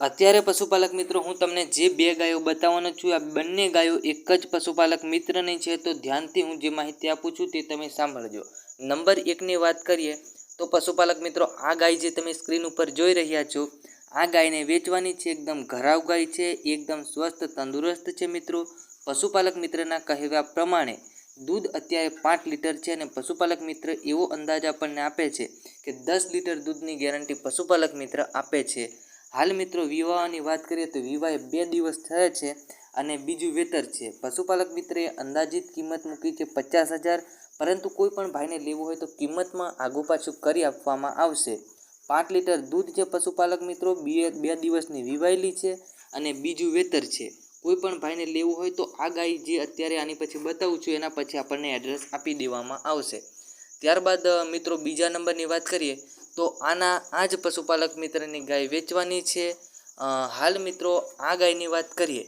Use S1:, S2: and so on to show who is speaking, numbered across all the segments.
S1: અત્યારે પશુપાલક મિત્રો, હું તમને જે બે ગાયો બતાવવાનો છું, આ બંને ગાયો એક જ પશુપાલક મિત્રની છે, તો ધ્યાનથી હું જે માહિતી આપું છું તે તમે સાંભળજો. નંબર એકની વાત કરીએ, તો પશુપાલક મિત્રો, આ ગાય જે તમે સ્ક્રીન ઉપર જોઈ રહ્યા છો, આ ગાયને વેચવાની છે, એકદમ ઘરાવ ગાય છે, એકદમ સ્વસ્થ, તંદુરસ્ત છે મિત્રો. પશુપાલક મિત્રના કહેવા પ્રમાણે, દૂધ અત્યારે પાંચ લીટર છે અને પશુપાલક મિત્ર એવો અંદાજ આપણને આપે છે કે દસ લીટર દૂધની ગેરંટી પશુપાલક મિત્ર આપે છે. હાલ મિત્રો વિવાહની વાત કરીએ તો વિવાહ બે દિવસ થયા છે અને બીજું વેતર છે. પશુપાલક મિત્રએ અંદાજિત કિંમત મૂકી છે પચાસ હજાર, પરંતુ કોઈ પણ ભાઈને લેવું હોય તો કિંમતમાં આગુ પાછું કરી આપવામાં આવશે. પાંચ લીટર દૂધ છે પશુપાલક મિત્રો, બે બે દિવસની વિવાયેલી છે અને બીજું વેતર છે. કોઈ પણ ભાઈને લેવું હોય તો આ ગાય જે અત્યારે આની પછી બતાવું છું, એના પછી આપણને એડ્રેસ આપી દેવામાં આવશે. ત્યારબાદ મિત્રો બીજા નંબરની વાત કરીએ તો આના આ જ પશુપાલક મિત્રની ગાય વેચવાની છે. હાલ મિત્રો આ ગાયની વાત કરીએ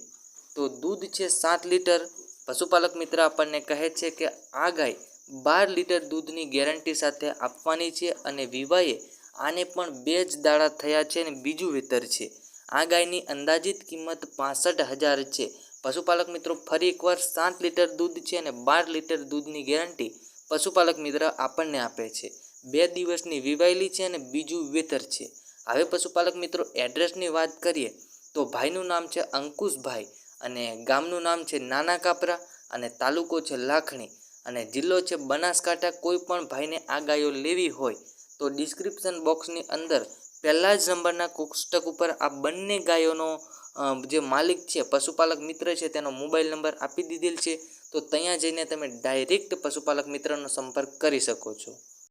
S1: તો દૂધ છે સાત લીટર. પશુપાલક મિત્ર આપણને કહે છે કે આ ગાય બાર લીટર દૂધની ગેરંટી સાથે આપવાની છે અને વિવાએ આને પણ બે જ દાડા થયા છે અને બીજું વેતર છે. આ ગાયની અંદાજિત કિંમત પાસઠ હજાર છે. પશુપાલક મિત્રો ફરી એકવાર સાત લીટર દૂધ છે અને બાર લીટર દૂધની ગેરંટી પશુપાલક મિત્ર આપણને આપે છે. બે દિવસની વિવાયેલી છે અને બીજું વેતર છે. હવે પશુપાલક મિત્રો એડ્રેસની વાત કરીએ તો ભાઈનું નામ છે અંકુશભાઈ અને ગામનું નામ છે નાના કાપરા અને તાલુકો છે લાખણી અને જિલ્લો છે બનાસકાંઠા. કોઈ પણ ભાઈને આ ગાયો લેવી હોય તો ડિસ્ક્રિપ્શન બોક્સની અંદર પહેલા જ નંબરના કોષ્ટક ઉપર આ બંને ગાયોનો જે માલિક છે, પશુપાલક મિત્ર છે તેનો મોબાઈલ નંબર આપી દીધેલ છે. તો ત્યાં જઈને તમે ડાયરેક્ટ પશુપાલક મિત્રનો સંપર્ક કરી શકો છો.